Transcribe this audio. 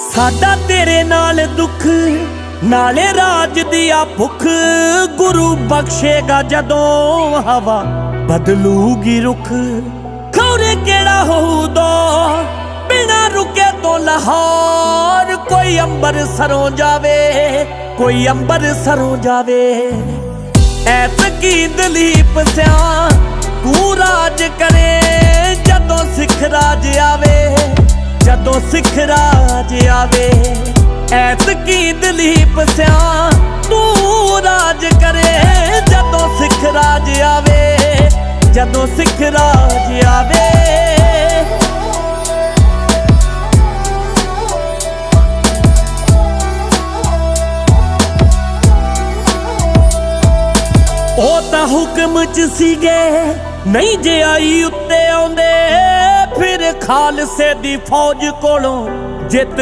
ਸਾਡਾ ਤੇਰੇ ਨਾਲ ਦੁੱਖ, ਨਾਲੇ ਰਾਜ ਦੀ ਭੁੱਖ। ਗੁਰੂ ਬਖਸ਼ੇਗਾ ਜਦੋਂ ਹਵਾ ਬਦਲੂਗੀ ਰੁਖ। ਖੌਰੇ ਕਿਹੜਾ ਹੋਊਦਾ, ਬਿਨਾ ਰੁਕੇ ਤੋਂ ਲਾਹੌਰ। ਕੋਈ ਅੰਬਰ ਸਰੋਂ ਜਾਵੇ, ਕੋਈ ਅੰਬਰ ਸਰੋਂ ਜਾਵੇ। ਐਤ ਕੀ ਦਲੀਪ ਸਿਆ, ਤੂੰ ਰਾਜ ਕਰੇ। ਜਦੋਂ ਸਿੱਖ ਰਾਜ ਆਵੇ ਐਤ ਕੀ ਦਲੀਪ ਸਿਆ ਤੂੰ ਰਾਜ ਕਰੇ। ਜਦੋਂ ਸਿੱਖ ਰਾਜ ਆਵੇ, ਜਦੋਂ ਸਿੱਖ ਰਾਜ ਆਵੇ। ਉਹ ਤਾਂ ਹੁਕਮ ਚ ਸੀਗੇ, ਨਹੀਂ ਜੇ ਆਈ ਉੱਤੇ ਆਉਂਦੇ। ਖਾਲਸੇ ਦੀ ਫੌਜ ਕੋਲੋਂ ਜਿੱਤ